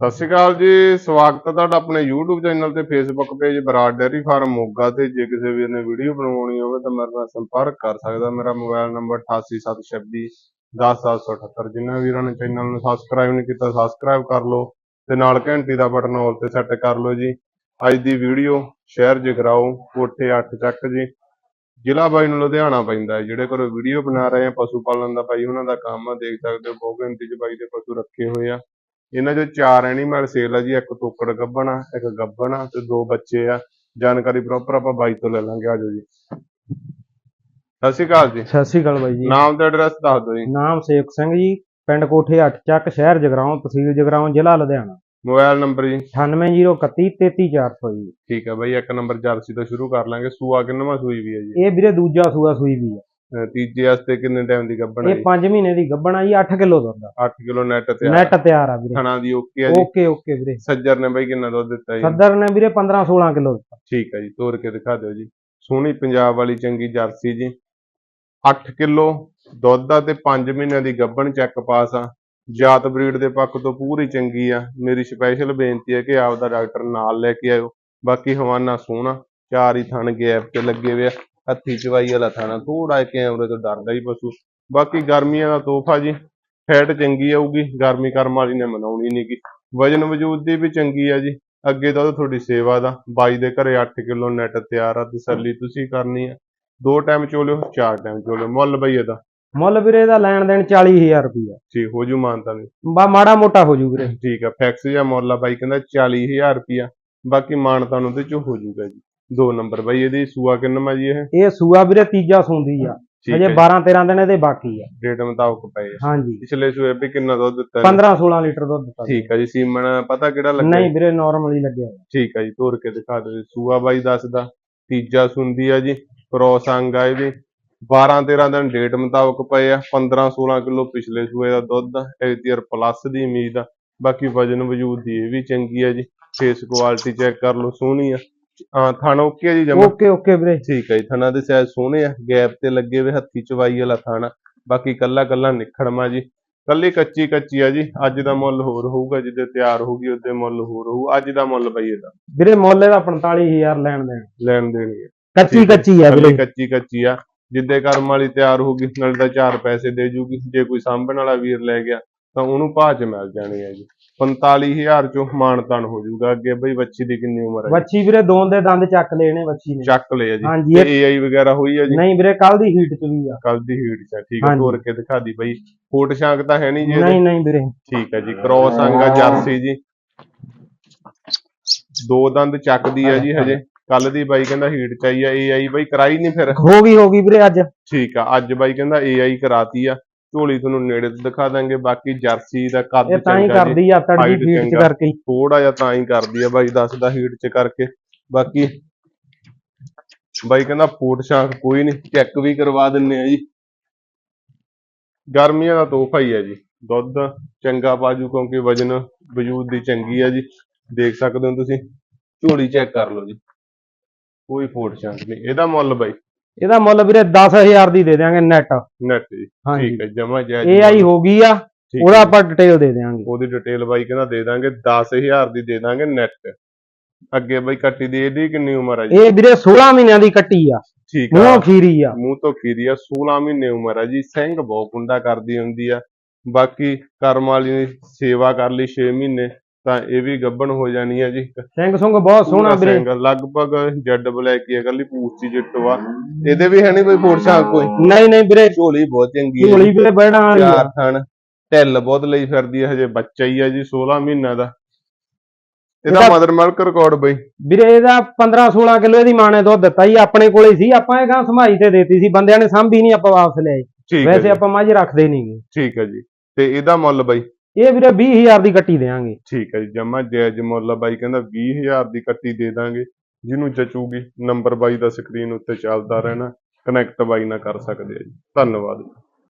ਸਤਿ ਸ਼੍ਰੀ ਅਕਾਲ ਜੀ, ਸਵਾਗਤ ਹੈ ਤੁਹਾਡਾ ਆਪਣੇ YouTube ਚੈਨਲ ਤੇ Facebook page Brar dairy farm Moga ਤੇ। ਜੇ ਕਿਸੇ ਵੀਰ ਨੇ ਵੀਡੀਓ ਬਣਾਉਣੀ ਹੋਵੇ ਤਾਂ ਮੇਰੇ ਨਾਲ ਸੰਪਰਕ ਕਰ ਸਕਦਾ। ਮੇਰਾ ਮੋਬਾਈਲ ਨੰਬਰ 8876 10778 ਜਿਨ੍ਹਾਂ ਵੀਰਾਂ ਨੇ ਚੈਨਲ ਨੂੰ ਸਬਸਕ੍ਰਾਈਬ ਨਹੀਂ ਕੀਤਾ ਸਬਸਕ੍ਰਾਈਬ ਕਰ ਲਓ ਤੇ ਨਾਲ ਘੰਟੀ ਦਾ ਬਟਨ ਆਲ ਤੇ ਸੈੱਟ ਕਰ ਲਓ ਜੀ। ਅੱਜ ਦੀ ਵੀਡੀਓ ਸ਼ਹਿਰ ਜਗਰਾਓ ਕੋਠੇ 8 ਚੱਕ ਜੀ। ਜ਼ਿਲ੍ਹਾ ਬਾਈ ਨੂੰ ਲੁਧਿਆਣਾ ਪੈਂਦਾ ਹੈ, ਜਿਹੜੇ ਕੋਲ ਵੀਡੀਓ ਬਣਾ ਰਹੇ ਆ, ਪਸ਼ੂ ਪਾਲਣ ਦਾ ਬਾਈ ਉਹਨਾਂ ਦਾ ਕੰਮ ਆ, ਦੇਖ ਸਕਦੇ ਹੋ, ਬਹੁਤ ਗਿਣਤੀ ਚ ਬਾਈ ਦੇ ਪਸ਼ੂ ਰੱਖੇ ਹੋਏ ਆ। ਇਹਨਾਂ ਚੋਂ ਚਾਰ ਐਨੀਮਲ ਸੇਲ ਆ ਜੀ ਇੱਕ ਟੋਕੜ ਗੱਭਣ ਆ ਇੱਕ ਗੱਭਣ ਆ ਤੇ ਦੋ ਬੱਚੇ ਆ। ਜਾਣਕਾਰੀ ਪ੍ਰੋਪਰ ਆਪਾਂ ਬਾਈ ਤੋਂ ਲੈ ਲਾਂਗੇ ਆਜੋ ਜੀ। ਸਤਿ ਸ਼੍ਰੀ ਅਕਾਲ ਜੀ। ਸਤਿ ਸ਼੍ਰੀ ਅਕਾਲ ਬਾਈ ਜੀ। ਨਾਮ ਤੇ ਐਡਰੈਸ ਦੱਸ ਦਿਓ ਜੀ। ਨਾਮ ਸੇਵਕ ਸਿੰਘ ਜੀ ਪਿੰਡ ਕੋਠੇ 8 ਚੱਕ ਸ਼ਹਿਰ ਜਗਰਾਉਂ ਤਹਿਸੀਲ ਜਗਰਾਉਂ ਜ਼ਿਲ੍ਹਾ ਲੁਧਿਆਣਾ। ਮੋਬਾਈਲ ਨੰਬਰ ਜੀ। 98031 33400 ਜੀ। ਠੀਕ ਹੈ ਬਾਈ ਇੱਕ ਨੰਬਰ ਜਰਸੀ ਤੋਂ ਸ਼ੁਰੂ ਕਰ ਲਾਂਗੇ। ਸੂਆ ਕਿੰਨਵਾਂ ਸੂਈ ਵੀ ਹੈ ਜੀ। ਇਹ ਵੀਰੇ ਦੂਜਾ ਸੂਆ ਸੂਈ ਵੀ ਆ। ਅਹ ਤੀਜੇ ਵਾਸਤੇ ਕਿੰਨੇ ਟਾਈਮ ਦੀ ਗੱਭਣ ਹੈ ਇਹ 5 ਮਹੀਨੇ ਦੀ ਗੱਭਣ ਆ ਜੀ 8 ਕਿਲੋ ਦੁੱਧ ਦਾ 8 ਕਿਲੋ ਨੈਟ ਤੇ ਨੈਟ ਤਿਆਰ ਆ ਵੀਰੇ। ਥਣਾ ਦੀ ਓਕੇ ਆ ਜੀ। ਓਕੇ ਓਕੇ ਵੀਰੇ। ਸੱਜਰ ਨੇ ਬਾਈ ਕਿੰਨਾ ਦੁੱਧ ਦਿੱਤਾ ਜੀ? ਸੱਦਰ ਨੇ ਵੀਰੇ 15 16 ਕਿਲੋ ਦਿੱਤਾ। ਠੀਕ ਹੈ ਜੀ ਤੋੜ ਕੇ ਦਿਖਾ ਦਿਓ ਜੀ। ਸੋਹਣੀ ਪੰਜਾਬ ਵਾਲੀ ਚੰਗੀ ਜਰਸੀ ਜੀ। 8 ਕਿਲੋ ਦੁੱਧ ਆ ਤੇ 5 ਮਹੀਨਿਆਂ ਦੀ ਗੱਭਣ ਚੈੱਕ ਪਾਸ ਆ। ਜਾਤ ਬਰੀਡ ਦੇ ਪੱਖ ਤੋਂ ਪੂਰੀ ਚੰਗੀ ਆ। ਮੇਰੀ ਸਪੈਸ਼ਲ ਬੇਨਤੀ ਹੈ ਕਿ ਆਪਦਾ ਡਾਕਟਰ ਨਾਲ ਲੈ ਕੇ ਆਇਓ। ਬਾਕੀ ਹਵਾਨਾ ਸੋਹਣਾ ਚਾਰ ਹੀ ਥਣ ਗੈਪ ਤੇ ਲੱਗੇ ਹੋਏ ਆ। ਹੱਥੀ ਚਵਾਈ ਵਾਲਾ ਥਾਣਾ ਥੋੜਾ ਕੈਮਰੇ ਤੋਂ ਡਰਦਾ ਹੀ ਪਸ਼ੂ। ਬਾਕੀ ਗਰਮੀਆਂ ਦਾ ਤੋਹਫਾ ਜੀ ਫੈਟ ਚੰਗੀ ਆਊਗੀ ਗਰਮੀ ਕਰਮ ਵਾਲੀ ਨੇ ਮਨਾਉਣੀ ਨਹੀਂ ਗੀ। ਵਜਨ ਵਜੂਦ ਦੀ ਵੀ ਚੰਗੀ ਆ ਜੀ ਅੱਗੇ ਤਾਂ ਉਹ ਤੁਹਾਡੀ ਸੇਵਾ ਦਾ ਬਾਈ ਦੇ ਘਰੇ 8 ਕਿਲੋ ਨੈਟ ਤਿਆਰ ਆ ਤਸੱਲੀ ਤੁਸੀਂ ਕਰਨੀ ਆ। ਦੋ ਟਾਈਮ ਚੋਲਿਓ ਚਾਰ ਟਾਈਮ ਚੋਲਿਓ ਮੁੱਲ ਬਈ ਇਹਦਾ। ਮੁੱਲ ਵੀਰੇ ਦਾ ਲੈਣ ਦੇਣ 40000 ਰੁਪਇਆ ਠੀਕ ਹੋ ਜੂ ਮਾਨਤਾ ਨੇ ਬਾ ਮਾੜਾ ਮੋਟਾ ਹੋ ਜੂ ਵੀਰੇ। ਠੀਕ ਆ ਫੈਕਸ ਜਾਂ ਮੁੱਲ ਆ ਬਾਈ ਕਹਿੰਦਾ 40000 ਰੁਪਿਆ ਬਾਕੀ ਮਾਨਤਾ ਨੂੰ ਤੇ ਚ ਹੋ ਜੂਗਾ ਜੀ। ਦੋ ਨੰਬਰ ਬਾਈ ਇਹਦੀ ਸੂਆ ਕਿੰਨਵਾਂ ਜੀ ਇਹ? ਇਹ ਸੂਆ ਵੀਰੇ ਤੀਜਾ ਸੂੰਦੀ ਆ। ਠੀਕ ਅਜੇ ਹੈ 12 13 ਦਿਨ ਇਹਦੇ ਬਾਕੀ ਆ। ਡੇਟ ਮੁਤਾਬਕ ਪਏ ਆ। ਹਾਂਜੀ। ਪਿਛਲੇ ਸੂਏ ਵੀ ਕਿੰਨਾ ਦੁੱਧ ਦਿੱਤਾ ਇਹਨੇ? 15 16 ਲੀਟਰ ਦੁੱਧ ਦਿੱਤਾ। ਠੀਕ ਆ ਜੀ ਸੀਮਨ ਪਤਾ ਕਿਹੜਾ ਲੱਗਾ ਨਹੀਂ ਵੀਰੇ ਨਾਰਮਲ ਹੀ ਲੱਗਿਆ। ਹੋਇਆ। ਠੀਕ ਆ ਜੀ ਤੋੜ ਕੇ ਦਿਖਾ ਦਿਓ ਜੀ। ਸੂਆ ਬਾਈ ਦੱਸਦਾ ਤੀਜਾ ਸੁੰਦੀ ਆ ਜੀ ਕ੍ਰੋਸ ਅੰਗ ਆ ਇਹਦੀ। 12 13 ਦਿਨ ਡੇਟ ਮੁਤਾਬਕ ਪਏ ਆ। 15 16 ਕਿਲੋ ਪਿਛਲੇ ਸੂਏ ਦਾ ਦੁੱਧ ਐਤੀਅਰ ਪਲੱਸ ਦੀ ਉਮੀਦ ਆ। ਬਾਕੀ ਵਜਨ ਵਜੂਦ ਦੀ ਇਹ ਵੀ ਚੰਗੀ ਆ ਜੀ। ਫੇਸ ਕੁਆਲਿਟੀ ਚੈੱਕ ਕਰ ਲਓ ਸੋਹਣੀ ਆ। ਹਾਂ ਥਣ ਓਕੇ ਆ ਜੀ ਜਮਾ ਓਕੇ ਓਕੇ ਵੀਰੇ। ਠੀਕ ਹੈ ਜੀ ਥਣਾ ਦੇ ਸਾਈਜ਼ ਸੋਹਣੇ ਆ ਗੈਪ ਤੇ ਲੱਗੇ ਹੋਏ ਹੱਥੀ ਚਵਾਈ ਵਾਲਾ ਥਾਣਾ। ਬਾਕੀ ਕੱਲਾ ਕੱਲਾ ਨਿਖੜਮਾ ਜੀ। ਕੱਲੀ ਕੱਚੀ ਕੱਚੀ ਆ ਜੀ ਅੱਜ ਦਾ ਮੁੱਲ ਹੋਰ ਹੋਊਗਾ ਜਿੱਦੇ ਤਿਆਰ ਹੋਊਗੀ ਉਹਦੇ ਮੁੱਲ ਹੋਰ ਹੋਊ। ਅੱਜ ਦਾ ਮੁੱਲ ਬਈ ਇਹਦਾ। ਵੀਰੇ ਮੁੱਲ ਇਹਦਾ 45000 ਲੈਣ ਦੇਣ। ਲੈਣ ਕੱਚੀ ਠੀਕ ਹੈ। ਕੱਚੀ ਆ ਕੱਲੀ ਵੀਰੇ ਕੱਚੀ ਕੱਚੀ ਆ। ਜਿੱਦੇ ਕਰਮ ਵਾਲੀ ਤਿਆਰ ਹੋਊਗੀ ਨਾਲੇ ਤਾਂ ਚਾਰ ਪੈਸੇ ਦੇ ਜੂਗੀ। ਜੇ ਕੋਈ ਸਾਂਭਣ ਵਾਲਾ ਵੀਰ ਲੈ ਗਿਆ ਤਾਂ ਉਹਨੂੰ ਭਾਅ ਚ ਮਿਲ ਜਾਣੀ ਆ ਜੀ। 45000 ਚੋਂ ਮਾਨਤਾਨ ਹੋ ਜਾਊਗਾ। ਅੱਗੇ ਬਈ ਬੱਚੀ ਦੀ ਕਿੰਨੀ ਉਮਰ ਹੈ ਜੀ? ਵੱਛੀ ਵੀਰੇ ਦੋਨ ਦੇ ਦੰਦ ਚੱਕ ਲੈਣੇ ਵੱਛੀ ਨੇ। ਚੱਕ ਲਿਆ ਜੀ। ਹਾਂਜੀ, ਤੇ ਏਆਈ ਵਗੈਰਾ ਹੋਈ ਆ ਜੀ? ਨਹੀਂ ਵੀਰੇ ਕੱਲ ਦੀ ਹੀਟ ਚ ਵੀ ਆ। ਕੱਲ ਦੀ ਹੀਟ ਚ ਆ, ਠੀਕ ਹੈ। ਤੋੜ ਕੇ ਦਿਖਾ ਦੀ ਬਈ। ਫੋਟ ਸ਼ਾਂਕ ਤਾਂ ਹੈ ਨਹੀਂ ਜੀ? ਨਹੀਂ ਨਹੀਂ ਵੀਰੇ। ਠੀਕ ਹੈ ਜੀ ਕ੍ਰੋਸ ਅੰਗਾ ਜਰਸੀ ਜੀ। ਦੋ ਦੰਦ ਚੱਕਦੀ ਆ ਜੀ ਹਜੇ। ਕੱਲ ਦੀ ਬਾਈ ਕਹਿੰਦਾ ਹੀਟ ਚਾਹੀ ਆ ਏਆਈ ਬਾਈ ਕਰਾਈ ਨਹੀਂ ਫਿਰ। ਹੋ ਗਈ ਹੋ ਗਈ ਵੀਰੇ ਅੱਜ। ਠੀਕ ਆ ਅੱਜ ਬਾਈ ਕਹਿੰਦਾ ਏਆਈ ਕਰਾਤੀ ਆ। ਝੋਲੀ ਤੁਹਾਨੂੰ ਨੇੜੇ ਤੋਂ ਦਿਖਾ ਦਾਂਗੇ ਬਾਕੀ ਜਰਸੀ ਦਾ ਕੱਦ ਇਹ ਤਾਂ ਹੀ ਕਰਦੀ ਆ height ਹੀਟ ਚ। ਕਰਕੇ। ਥੋੜਾ ਜਿਹਾ ਤਾਂ ਹੀ ਕਰਦੀ ਆ ਬਾਈ ਦੱਸਦਾ ਹੀਟ ਚ ਕਰਕੇ। ਬਾਕੀ ਬਾਈ ਕਹਿੰਦਾ ਫੋਟ ਸ਼ਾਂਕ ਕੋਈ ਨਹੀਂ ਚੈੱਕ ਵੀ ਕਰਵਾ ਦਿੰਨੇ ਆ ਜੀ। ਗਰਮੀਆਂ ਦਾ ਤੋਹਫਾ ਹੀ ਹੈ ਜੀ। ਦੁੱਧ ਚੰਗਾ ਪਾਜੂ ਕਿਉਂਕਿ ਵਜਨ ਵਜੂਦ ਦੀ ਚੰਗੀ ਆ ਜੀ। ਦੇਖ ਸਕਦੇ ਹੋ ਤੁਸੀਂ ਝੋਲੀ ਚੈੱਕ ਕਰ ਲਓ ਜੀ। ਕੋਈ ਫੋਟ ਸ਼ਾਂਕ ਨਹੀਂ। ਇਹਦਾ ਮੁੱਲ ਬਾਈ ਇਹਦਾ ਮੁੱਲ ਵੀਰੇ 10000 ਦੀ ਦੇ ਦਿਆਂਗੇ ਨੈਟ ਨੈਟ ਜੀ। ਠੀਕ ਹੈ ਜਮਾ ਜਾਇਜ਼ AI ਹੋ ਗਈ ਆ ਉਹਦਾ। ਆਪਾਂ ਡਿਟੇਲ ਦੇ ਦਿਆਂਗੇ। ਉਹਦੀ ਡਿਟੇਲ ਬਾਈ ਕਹਿੰਦਾ ਦੇ ਦਾਂਗੇ 10000 ਦੀ ਦੇ ਦਾਂਗੇ ਨੈਟ ਅੱਗੇ ਬਾਈ ਕੱਟੀ ਦੀ ਇਹਦੀ ਕਿੰਨੀ ਉਮਰ ਹੈ ਜੀ? ਇਹ ਵੀਰੇ 16 ਮਹੀਨਿਆਂ ਦੀ ਕੱਟੀ ਆ। ਠੀਕ ਆ। ਮੂੰਹੋਂ ਖੀਰੀ ਆ। ਮੂੰਹ ਤੋਂ ਖੀਰੀ ਆ 16 ਮਹੀਨੇ ਉਮਰ ਆ ਜੀ। ਸਿੰਘ ਬਹੁਤ ਕੁੰਡਾ ਕਰਦੀ ਹੁੰਦੀ ਆ। ਬਾਕੀ ਕਰਮ ਵਾਲੀ ਨੇ ਸੇਵਾ ਕਰ ਲਈ 6 ਮਹੀਨੇ। ਤਾਂ ਇਹ ਵੀ ਗੱਭਣ ਹੋ ਜਾਣੀ ਆ ਜੀ। ਸਿੰਘ ਸੁੰਗ ਬਹੁਤ ਸੋਹਣਾ ਵੀਰੇ। ਸਿੰਘ ਲਗਭਗ ਜੈਡ ਬਲੈਕ ਹੀ ਆ ਇਕੱਲੀ ਪੂਛ ਦੀ ਜਿੱਟੋ ਆ ਇਹਦੇ ਵੀ ਹੈ ਨਹੀਂ ਕੋਈ ਫੋਰਸਾ ਕੋਈ? ਨਹੀਂ ਨਹੀਂ ਵੀਰੇ। ਝੋਲੀ ਬਹੁਤ ਚੰਗੀ ਹੈ ਝੋਲੀ ਵੀਰੇ ਬਹਿਣਾ ਵਾਲੀ ਆ। ਚਾਰ ਥਣ ਢਿੱਲ ਬਹੁਤ ਲਈ ਫਿਰਦੀ ਹੈ ਹਜੇ ਬੱਚਾ ਹੀ ਆ ਜੀ 16 ਮਹੀਨਿਆਂ ਦਾ। ਇਹਦਾ ਮਦਰ ਮਿਲਕ ਰਿਕਾਰਡ ਬਈ। ਵੀਰੇ ਇਹਦਾ 15 16 ਕਿਲੋ ਇਹਦੀ ਮਾਂ ਨੇ ਦੁੱਧ ਦਿੱਤਾ ਜੀ ਆਪਣੇ ਕੋਲੇ ਸੀ। ਆਪਾਂ ਇਹ ਗਾਂ ਸੰਭਾਈ ਤੇ ਦੇਤੀ ਸੀ ਬੰਦਿਆਂ ਨੇ ਸਾਂਭੀ ਨਹੀਂ ਆਪਾਂ ਵਾਪਸ ਲਿਆਏ। ਹੈ ਵੈਸੇ ਜੀ। ਆਪਾਂ ਮੱਝ ਰੱਖਦੇ ਨਹੀਂਗੇ ਠੀਕ ਹੈ ਜੀ। ਤੇ ਇਹਦਾ ਮੁੱਲ ਬਈ? ਇਹ ਵੀਰੇ 20000 ਦੀ ਕੱਟੀ ਦੇਵਾਂਗੇ। ਠੀਕ ਹੈ ਜੀ, ਜਮਾ ਜਾਇਜ਼ ਮੁੱਲ ਬਾਈ, ਕਹਿੰਦਾ 20000 ਦੀ ਕੱਟੀ ਦੇ ਦਾਂਗੇ। ਜਿਹਨੂੰ ਜਚੂਗੀ, ਨੰਬਰ ਬਾਈ ਦਾ ਸਕਰੀਨ ਉੱਤੇ ਚੱਲਦਾ ਰਹਿਣਾ ਕਨੈਕਟ ਬਾਈ ਨਾਲ ਕਰ ਸਕਦੇ ਆ ਜੀ। ਧੰਨਵਾਦ